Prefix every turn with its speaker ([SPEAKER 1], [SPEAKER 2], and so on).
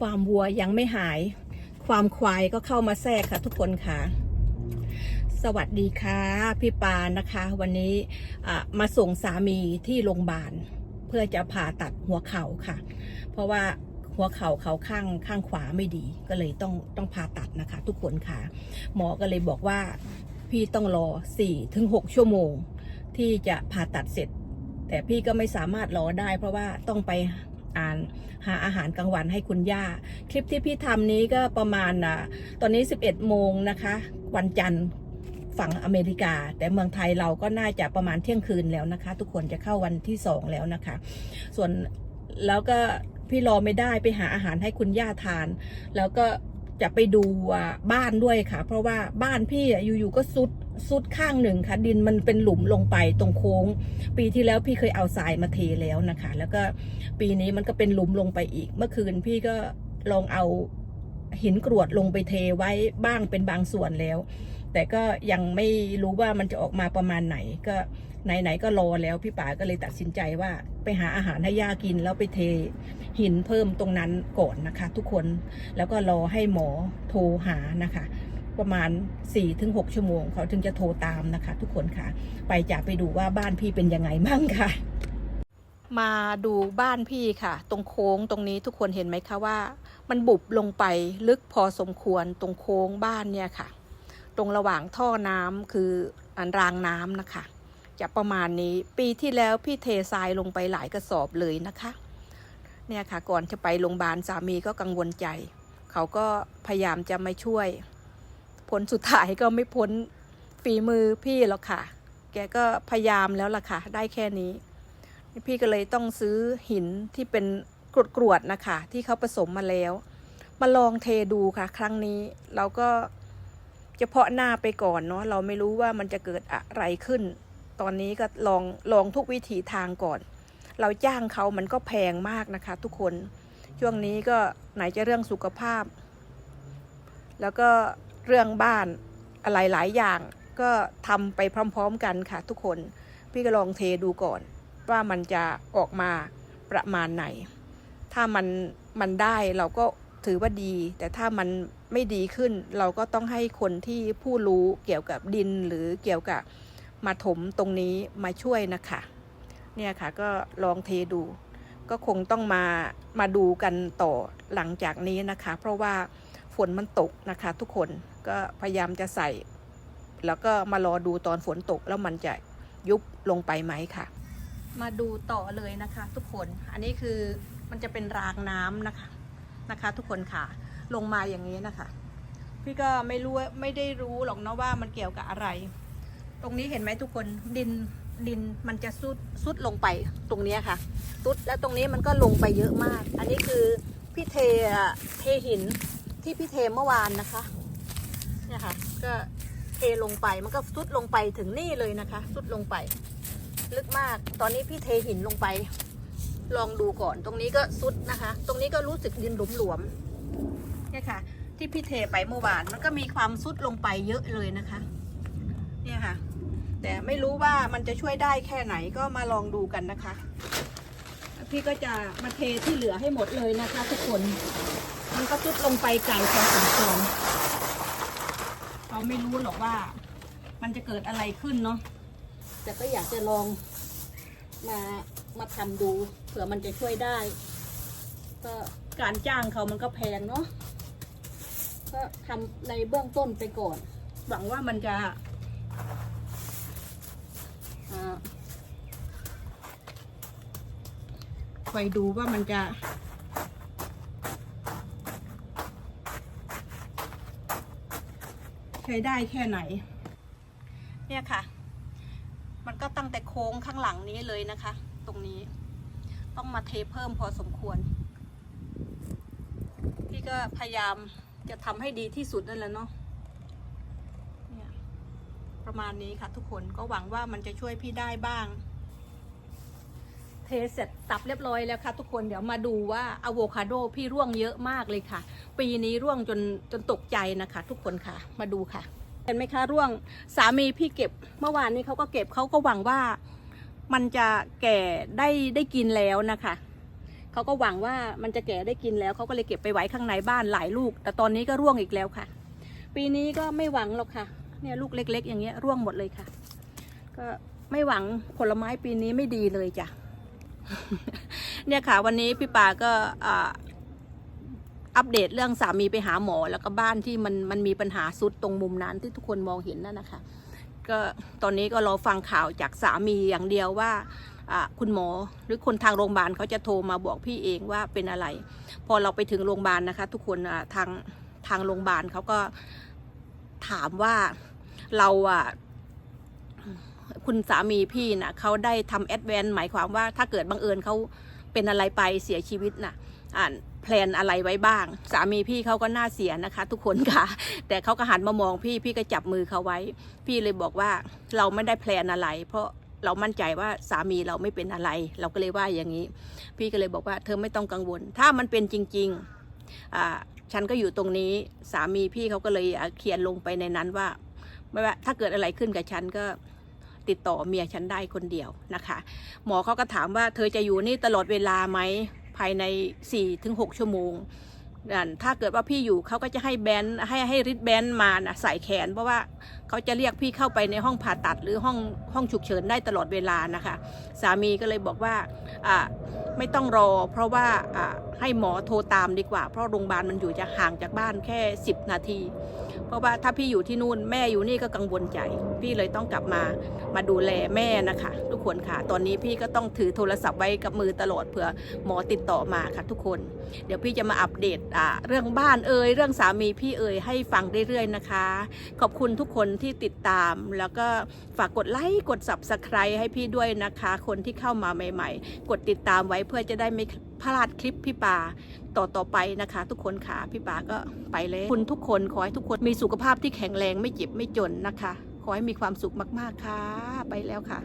[SPEAKER 1] ความวัวยังไม่หาย ความควายก็เข้ามาแทรกค่ะ ทุกคนค่ะ สวัสดีค่ะ พี่ปานะคะ วันนี้มาส่งสามีที่โรงพยาบาล เพื่อจะผ่าตัดหัวเข่าค่ะ เพราะว่าหัวเข่าเขาข้างข้างขวาไม่ดี ก็เลยต้องต้องผ่าตัดนะคะ ทุกคนค่ะ หมอก็เลยบอกว่าพี่ต้องรอ4ถึง6ชั่วโมง ที่จะผ่าตัดเสร็จ แต่พี่ก็ไม่สามารถรอได้ เพราะว่าต้องไป อ่านหาอาหารกลางวันให้คุณย่า คลิปที่พี่ทำนี้ก็ประมาณอะตอนนี้ 11 โมงนะคะ วันจันทร์ฝั่งอเมริกา แต่เมืองไทยเราก็น่าจะประมาณเที่ยงคืนแล้วนะคะ ทุกคนจะเข้าวันที่2แล้วนะคะ ส่วนแล้วก็พี่รอไม่ได้ไปหาอาหารให้คุณย่าทาน แล้วก็จะไปดูบ้านด้วยค่ะ เพราะว่าบ้านพี่อะอยู่ๆก็ซุด ซุดข้างหนึ่งค่ะ ดินมันเป็นหลุมลงไปตรงโค้ง ปีที่แล้วพี่เคยเอาทรายมาเทแล้วนะคะ แล้วก็ปีนี้มันก็เป็นหลุมลงไปอีก เมื่อคืนพี่ก็ลองเอาหินกรวดลงไปเทไว้บ้างเป็นบางส่วนแล้ว แต่ก็ยังไม่รู้ว่ามันจะออกมาประมาณไหนก็ไหนๆก็รอแล้วพี่ป๋าก็เลยตัดสินใจว่าไปหาอาหารให้ย่ากิน แล้วไปเทหินเพิ่มตรงนั้นก่อนนะคะ ทุกคนแล้วก็รอให้หมอโทรหานะคะ ประมาณ 4-6 ชั่วโมง เขาถึงจะโทรตามนะคะ ทุกคนค่ะ ไปจะไปดูว่าบ้านพี่เป็นยังไงมั่งค่ะ มาดูบ้านพี่ค่ะ ตรงโค้งตรงนี้ทุกคนเห็นไหมคะว่า มันบุบลงไปลึกพอสมควรตรงโค้งบ้านเนี่ยค่ะ ตรงระหว่างท่อน้ำคืออันรางน้ำนะคะจะประมาณนี้ปีที่แล้วพี่เททรายลงไปหลายกระสอบเลยนะคะเนี่ยค่ะก่อนจะไปโรงพยาบาลสามีก็กังวลใจ เขาก็พยายามจะมาช่วย ผลสุดท้ายก็ไม่พ้นฝีมือพี่หรอกค่ะ แกก็พยายามแล้วล่ะค่ะ ได้แค่นี้พี่ก็เลยต้องซื้อหินที่เป็นกรวดๆนะคะ ที่เขาผสมมาแล้ว มาลองเทดูค่ะ ครั้งนี้เราก็เฉพาะหน้าไปก่อนเนาะเราไม่รู้ว่ามันจะเกิดอะไรขึ้น ตอนนี้ก็ลองลองทุกวิถีทางก่อน เราจ้างเขามันก็แพงมากนะคะ ทุกคนช่วงนี้ก็ไหนจะเรื่องสุขภาพ แล้วก็ เรื่องบ้านอะไรหลายอย่างก็ทำไปพร้อมๆกันค่ะทุกคน พี่ก็ลองเทดูก่อน ว่ามันจะออกมาประมาณไหน ถ้ามันมันได้เราก็ถือว่าดี แต่ถ้ามันไม่ดีขึ้น เราก็ต้องให้คนที่ผู้รู้เกี่ยวกับดินหรือเกี่ยวกับมาถมตรงนี้มาช่วยนะคะ เนี่ยค่ะก็ลองเทดู ก็คงต้องมามาดูกันต่อหลังจากนี้นะคะ เพราะว่าฝนมันตกนะคะทุกคน ก็พยายามจะใส่ แล้วก็มารอดูตอนฝนตกแล้วมันจะยุบลงไปไหมค่ะ มาดูต่อเลยนะคะ ทุกคนอันนี้คือมันจะเป็นรางน้ำนะคะนะคะ ทุกคนค่ะลงมาอย่างนี้นะคะ พี่ก็ไม่รู้ไม่ได้รู้หรอกเนาะว่ามันเกี่ยวกับอะไร ตรงนี้เห็นไหมทุกคนดินดินมันจะซุดซุดลงไปตรงนี้ค่ะซุดแล้วตรงนี้มันก็ลงไปเยอะมาก อันนี้คือพี่เทเทหินที่พี่เทเมื่อวานนะคะ เนี่ยค่ะ ก็เทลงไปมันก็ซุดลงไปถึงนี่เลยนะคะซุดลงไป ลึกมากตอนนี้พี่เทหินลงไป ลองดูก่อนตรงนี้ก็ซุดนะคะ ตรงนี้ก็รู้สึกดินหลวมๆเนี่ยค่ะ ที่พี่เทไปเมื่อวานมันก็มีความซุดลงไปเยอะเลยนะคะ เนี่ยค่ะ แต่ไม่รู้ว่ามันจะช่วยได้แค่ไหนก็มาลองดูกันนะคะ พี่ก็จะมาเทที่เหลือให้หมดเลยนะคะ ทุกคน มันก็ซุดลงไปไกลพอสมควร ไม่รู้หรอกว่า มันจะเกิดอะไรขึ้นเนาะแต่ก็อยากจะลองมามาทำดูเผื่อมันจะช่วยได้ ก็การจ้างเขามันก็แพงเนาะก็ทำในเบื้องต้นไปก่อน หวังว่ามันจะอ่าไปดูว่ามันจะ ใช้ได้แค่ไหน เนี่ยค่ะ มันก็ตั้งแต่โค้งข้างหลังนี้เลยนะคะ ตรงนี้ ต้องมาเทเพิ่มพอสมควร พี่ก็พยายามจะทำให้ดีที่สุดนั่นแหละเนาะเนี่ยประมาณนี้ค่ะทุกคนก็หวังว่ามันจะช่วยพี่ได้บ้าง เทเสร็จสับเรียบร้อยแล้วค่ะ ทุกคนเดี๋ยวมาดูว่าอะโวคาโดพี่ร่วงเยอะมากเลยค่ะ ปีนี้ร่วงจนจนตกใจนะคะ ทุกคนค่ะมาดูค่ะ เห็นไหมคะร่วงสามีพี่เก็บเมื่อวานนี้เขาก็เก็บเขาก็หวังว่ามันจะแก่ได้ได้กินแล้วนะคะเขาก็หวังว่ามันจะแก่ได้กินแล้วเขาก็เลยเก็บไปไว้ข้างในบ้านหลายลูก แต่ตอนนี้ก็ร่วงอีกแล้วค่ะ ปีนี้ก็ไม่หวังหรอกค่ะ เนี่ยลูกเล็ก ๆ อย่างเงี้ยร่วงหมดเลยค่ะ ก็ไม่หวังผลไม้ปีนี้ไม่ดีเลยจ้ะเนี่ยค่ะ วันนี้พี่ปาก็อ่า อัปเดตเรื่องสามีไปหาหมอ แล้วก็บ้านที่มันมันมีปัญหาสุดตรงมุมนั้นที่ทุกคนมองเห็นนั่นนะคะ ก็ตอนนี้ก็รอฟังข่าวจากสามีอย่างเดียวว่าคุณหมอหรือคนทางโรงพยาบาลเขาจะโทรมาบอกพี่เองว่าเป็นอะไร พอเราไปถึงโรงพยาบาลนะคะ ทุกคนทางทางโรงพยาบาลเขาก็ถามว่าเราอะคุณสามีพี่น่ะเขาได้ทำแอดแวนหมายความว่าถ้าเกิดบังเอิญเขาเป็นอะไรไปเสียชีวิตน่ะ อ่านแพลนอะไรไว้บ้าง สามีพี่เขาก็น่าเสียนะคะ ทุกคนค่ะ แต่เขาก็หันมามองพี่พี่ก็จับมือเขาไว้ พี่เลยบอกว่าเราไม่ได้แพลนอะไร เพราะเรามั่นใจว่าสามีเราไม่เป็นอะไร เราก็เลยว่าอย่างนี้ พี่ก็เลยบอกว่าเธอไม่ต้องกังวล ถ้ามันเป็นจริงๆอ่าฉันก็อยู่ตรงนี้สามีพี่เขาก็เลยเขียนลงไปในนั้นว่าไม่ว่าถ้าเกิดอะไรขึ้นกับฉันก็ติดต่อเมียฉันได้คนเดียวนะคะ หมอเขาก็ถามว่าเธอจะอยู่นี่ตลอดเวลาไหม ภายใน 4-6 ชั่วโมงนั่นถ้าเกิดว่าพี่อยู่เขาก็จะให้แบนให้ให้ริดแบนมานะใส่แขน เพราะว่าเขาจะเรียกพี่เข้าไปในห้องผ่าตัดหรือห้องห้องฉุกเฉินได้ตลอดเวลานะคะ สามีก็เลยบอกว่าอ่าไม่ต้องรอ เพราะว่าอ่า ให้หมอโทรตามดีกว่า เพราะโรงพยาบาลมันอยู่จะห่างจากบ้านแค่ 10 นาที เพราะว่าถ้าพี่อยู่ที่นู่นแม่อยู่นี่ก็กังวลใจ พี่เลยต้องกลับมามาดูแลแม่นะคะ ทุกคนค่ะ ตอนนี้พี่ก็ต้องถือโทรศัพท์ไว้กับมือตลอดเผื่อหมอติดต่อมาค่ะทุกคน เดี๋ยวพี่จะมาอัปเดตอ่าเรื่องบ้านเอ่ยเรื่องสามีพี่เอ่ยให้ฟังเรื่อยๆนะคะ ขอบคุณทุกคนที่ติดตามแล้วก็ฝากกดไลค์กด subscribe ให้พี่ด้วยนะคะ คนที่เข้ามาใหม่ ๆ กดติดตามไว้เพื่อจะได้ไม่ พลาดคลิปพี่ปาต่อต่อไปนะคะ ทุกคนค่ะพี่ปาก็ไปเลยคุณทุกคนขอให้ทุกคนมีสุขภาพที่แข็งแรงไม่เจ็บไม่จนนะคะ ขอให้มีความสุขมาก ๆ ค่ะ ไปแล้วค่ะ